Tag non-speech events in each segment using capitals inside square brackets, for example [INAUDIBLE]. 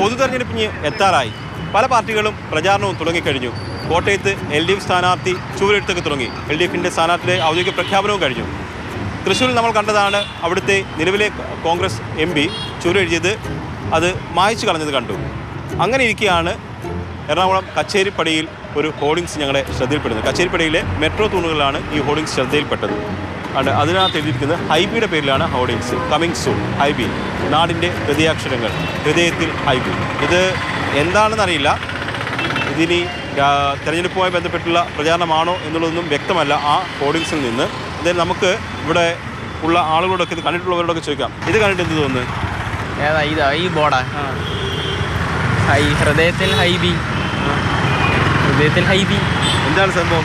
പൊതു തെരഞ്ഞെടുപ്പിന് എത്താറായി. പല പാർട്ടികളും പ്രചാരണവും തുടങ്ങിക്കഴിഞ്ഞു. കോട്ടയത്ത് എൽ ഡി എഫ് സ്ഥാനാർത്ഥി ചുവരെടുത്തൊക്കെ തുടങ്ങി. എൽ ഡി എഫിന്റെ സ്ഥാനാർത്ഥിയുടെ ഔദ്യോഗിക പ്രഖ്യാപനവും കഴിഞ്ഞു. തൃശ്ശൂരിൽ നമ്മൾ കണ്ടതാണ് അവിടുത്തെ നിലവിലെ കോൺഗ്രസ് എം പി ചുവരെഴുതിയത് അത് മായ്ച്ചു കളഞ്ഞത് കണ്ടു. അങ്ങനെ ഇരിക്കെയാണ് എറണാകുളം കച്ചേരിപ്പടിയിൽ ഒരു ഹോർഡിങ്സ് ഞങ്ങളെ ശ്രദ്ധയിൽപ്പെടുന്നത് കച്ചേരിപ്പടിയിലെ മെട്രോ തൂണുകളിലാണ് ഈ ഹോർഡിങ്സ് ശ്രദ്ധയിൽപ്പെട്ടത്. അത് അതിനകത്ത് എഴുതിയിരിക്കുന്നത് ഹൈബിയുടെ പേരിലാണ് ഹോർഡിങ്സ് കമ്മിങ് സൂൺ ഹൈബി നാടിന്റെ ഹൃദയാക്ഷരങ്ങൾ ഹൃദയത്തിൽ ഹൈബി. ഇത് എന്താണെന്നറിയില്ല ഇതിനി തെരഞ്ഞെടുപ്പുമായി ബന്ധപ്പെട്ടുള്ള പ്രചാരണമാണോ എന്നുള്ളതൊന്നും വ്യക്തമല്ല ആ ഹോർഡിങ്സിൽ നിന്ന്. അതായത് നമുക്ക് ഇവിടെ ഉള്ള ആളുകളോടൊക്കെ ഇത് കണ്ടിട്ടുള്ളവരോടൊക്കെ ചോദിക്കാം. ഇത് കണ്ടിട്ട് എന്ത് തോന്നുന്നു? ഏതാ ഇതാ ഈ ബോർഡാ? ഹൈ ഹൃദയത്തിൽ ഹൈബി. ഹൃദയത്തിൽ ഹൈബി. എന്താണ് സംഭവം?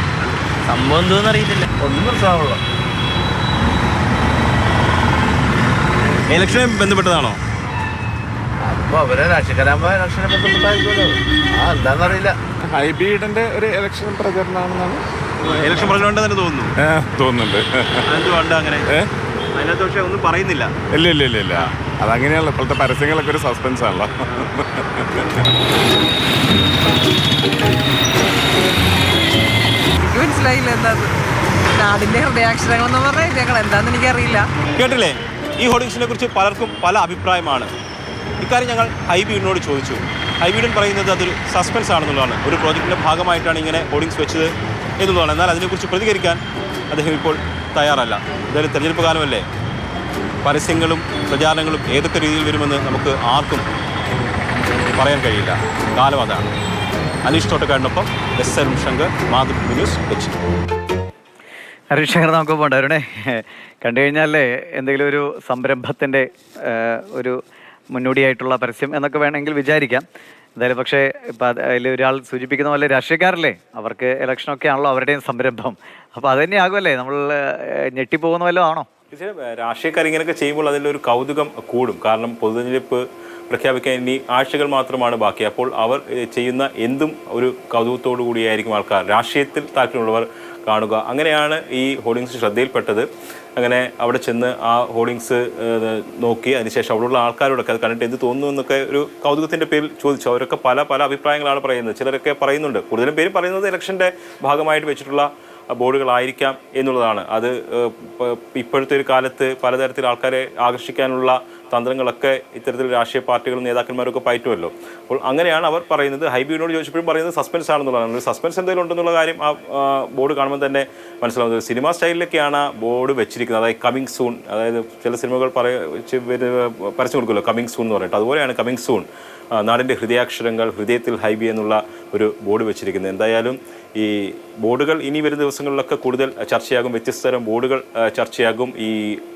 സംഭവം എന്തോന്ന് അറിയത്തില്ല. ഒന്നും പ്രശ്നമാണല്ലോ ഇലക്ഷനെ ബന്ധപ്പെട്ടതാണോ? അപ്പൊ അവരെ രാഷ്ട്രീയ ഇലക്ഷനെ ബന്ധപ്പെട്ടായിരിക്കുമല്ലോ ആ എന്താണെന്നറിയില്ല ഹൈബ്രിഡിന്റെ ഒരു ഇലക്ഷൻ പ്രചരണമാണെന്നാണ് ഇലക്ഷൻ പ്രചരണം തന്നെ തോന്നുന്നു. തോന്നുന്നുണ്ട്. എന്തുകൊണ്ട് അങ്ങനെ? അതിനകത്ത് പക്ഷേ ഒന്നും പറയുന്നില്ല. ഇല്ല ഇല്ല ഇല്ല ഇല്ല. അതങ്ങനെയാണല്ലോ ഇപ്പോഴത്തെ പരസ്യങ്ങളൊക്കെ ഒരു സസ്പെൻസ് ആണല്ലോ. എനിക്ക് എന്താ നാടിന്റെ ഹൃദയാക്ഷരങ്ങൾ പറഞ്ഞാൽ എനിക്കറിയില്ല. കേട്ടില്ലേ? ഈ ഹോർഡിങ്സിനെ കുറിച്ച് പലർക്കും പല അഭിപ്രായമാണ്. ഇക്കാര്യം ഞങ്ങൾ ഹൈബീഡിനോട് ചോദിച്ചു. ഹൈബീഡൻ പറയുന്നത് അതൊരു സസ്പെൻസ് ആണെന്നുള്ളതാണ്. ഒരു പ്രോജക്റ്റിന്റെ ഭാഗമായിട്ടാണ് ഇങ്ങനെ ഹോർഡിങ്സ് വെച്ചത് എന്നുള്ളതാണ്. എന്നാൽ അതിനെക്കുറിച്ച് പ്രതികരിക്കാൻ അദ്ദേഹം ഇപ്പോൾ തയ്യാറല്ല. എന്തായാലും തെരഞ്ഞെടുപ്പ് കാലമല്ലേ? പരസ്യങ്ങളും പ്രചാരണങ്ങളും ഏതൊക്കെ രീതിയിൽ വരുമെന്ന് നമുക്ക് ആർക്കും പറയാൻ കഴിയില്ല. കാലം അതാണ്. അനീഷ് തോട്ടക്കാടിനൊപ്പം എസ് അരുൺ ശങ്കർ മാതൃഭൂമി ന്യൂസ് കൊച്ചി. ഹരീഷ് നമുക്ക് പോകണ്ട അരുണേ. കണ്ടു കഴിഞ്ഞാലേ എന്തെങ്കിലും ഒരു സംരംഭത്തിന്റെ ഒരു മുന്നോടിയായിട്ടുള്ള പരസ്യം എന്നൊക്കെ വേണമെങ്കിൽ വിചാരിക്കാം. എന്തായാലും പക്ഷേ ഇപ്പം അതിൽ ഒരാൾ സൂചിപ്പിക്കുന്ന പോലെ രാഷ്ട്രീയക്കാരല്ലേ? അവർക്ക് ഇലക്ഷനൊക്കെ ആണല്ലോ അവരുടെയും സംരംഭം. അപ്പോൾ അത് തന്നെ ആകുമല്ലേ? നമ്മൾ ഞെട്ടിപ്പോകുന്ന വല്ലതും ആണോ? രാഷ്ട്രീയക്കാർ ഇങ്ങനെയൊക്കെ ചെയ്യുമ്പോൾ അതിലൊരു കൗതുകം കൂടും. കാരണം പൊതുതെരഞ്ഞെടുപ്പ് പ്രഖ്യാപിക്കാൻ ഇനി ആഴ്ചകൾ മാത്രമാണ് ബാക്കി. അപ്പോൾ അവർ ചെയ്യുന്ന എന്തും ഒരു കൗതുകത്തോടു കൂടിയായിരിക്കും ആൾക്കാർ. രാഷ്ട്രീയത്തിൽ താല്പര്യമുള്ളവർ കാണുക. അങ്ങനെയാണ് ഈ ഹോർഡിങ്സ് ശ്രദ്ധയിൽപ്പെട്ടത്. അങ്ങനെ അവിടെ ചെന്ന് ആ ഹോർഡിങ്സ് നോക്കി. അതിനുശേഷം അവിടെയുള്ള ആൾക്കാരോടൊക്കെ അത് കണ്ടിട്ട് എന്ത് തോന്നുന്നു എന്നൊക്കെ ഒരു കൗതുകത്തിന്റെ പേരിൽ ചോദിച്ചു. അവരൊക്കെ പല പല അഭിപ്രായങ്ങളാണ് പറയുന്നത്. ചിലരൊക്കെ പറയുന്നുണ്ട്. കൂടുതലും പേര് പറയുന്നത് ഇലക്ഷന്റെ ഭാഗമായിട്ട് വെച്ചിട്ടുള്ള ബോർഡുകളായിരിക്കാം എന്നുള്ളതാണ്. അത് ഇപ്പോഴത്തെ ഒരു കാലത്ത് പലതരത്തിൽ ആൾക്കാരെ ആകർഷിക്കാനുള്ള തന്ത്രങ്ങളൊക്കെ ഇത്തരത്തിൽ രാഷ്ട്രീയ പാർട്ടികളും നേതാക്കന്മാരൊക്കെ പയറ്റുമല്ലോ. അപ്പോൾ അങ്ങനെയാണ് അവർ പറയുന്നത്. ഹൈബിയോട് ചോദിച്ചപ്പോഴും പറയുന്നത് സസ്പെൻസ് ആണെന്നുള്ളതാണ്. ഒരു സസ്പെൻസ് എന്തെങ്കിലും ഉണ്ടെന്നുള്ള കാര്യം ആ ബോർഡ് കാണുമ്പോൾ തന്നെ മനസ്സിലാവുന്നത്. സിനിമ സ്റ്റൈലിലൊക്കെയാണ് ബോർഡ് വെച്ചിരിക്കുന്നത്. അതായത് കമ്മിങ് സൂൺ അതായത് ചില സിനിമകൾ പറയ പരസ്യം കൊടുക്കുമല്ലോ. കമ്മിങ് സൂൺ എന്ന് പറഞ്ഞിട്ട്. അതുപോലെയാണ് കമ്മിങ് സൂൺ നാടിന്റെ ഹൃദയാക്ഷരങ്ങൾ ഹൃദയത്തിൽ ഹൈബി എന്നുള്ള ഒരു ബോർഡ് വെച്ചിരിക്കുന്നത്. എന്തായാലും ഈ ബോർഡുകൾ ഇനി വരുന്ന ദിവസങ്ങളിലൊക്കെ കൂടുതൽ ചർച്ചയാകും. വ്യത്യസ്ത തരം ബോർഡുകൾ ചർച്ചയാകും. ഈ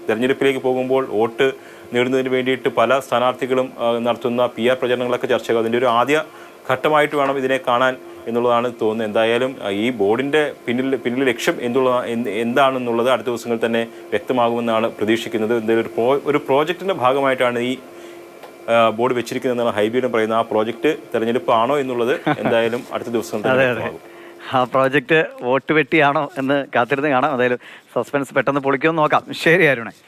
തെരഞ്ഞെടുപ്പിലേക്ക് പോകുമ്പോൾ വോട്ട് നേടുന്നതിന് വേണ്ടിയിട്ട് പല സ്ഥാനാർത്ഥികളും നടത്തുന്ന പി ആർ പ്രചരണങ്ങളൊക്കെ ചെയ്യുക അതിന്റെ ഒരു ആദ്യ ഘട്ടമായിട്ട് വേണം ഇതിനെ കാണാൻ എന്നുള്ളതാണ് തോന്നുന്നത്. എന്തായാലും ഈ ബോർഡിന്റെ പിന്നിൽ പിന്നിൽ ലക്ഷ്യം എന്നുള്ള എന്ത് എന്താണെന്നുള്ളത് അടുത്ത ദിവസങ്ങളിൽ തന്നെ വ്യക്തമാകുമെന്നാണ് പ്രതീക്ഷിക്കുന്നത്. എന്തായാലും ഒരു പ്രോ ഒരു പ്രോജക്റ്റിന്റെ ഭാഗമായിട്ടാണ് ഈ ബോർഡ് വെച്ചിരിക്കുന്നതെന്നാണ് ഹൈബീഡും പറയുന്നത്. ആ പ്രോജക്റ്റ് തെരഞ്ഞെടുപ്പ് ആണോ എന്നുള്ളത് എന്തായാലും അടുത്ത ദിവസം. [LAUGHS] ആ പ്രോജക്റ്റ് വോട്ട് വെട്ടിയാണോ എന്ന് കാത്തിരുന്ന് കാണാം. എന്തായാലും സസ്പെൻസ് പെട്ടെന്ന് പൊളിക്കുമെന്ന് നോക്കാം. ശരി അരുണേ.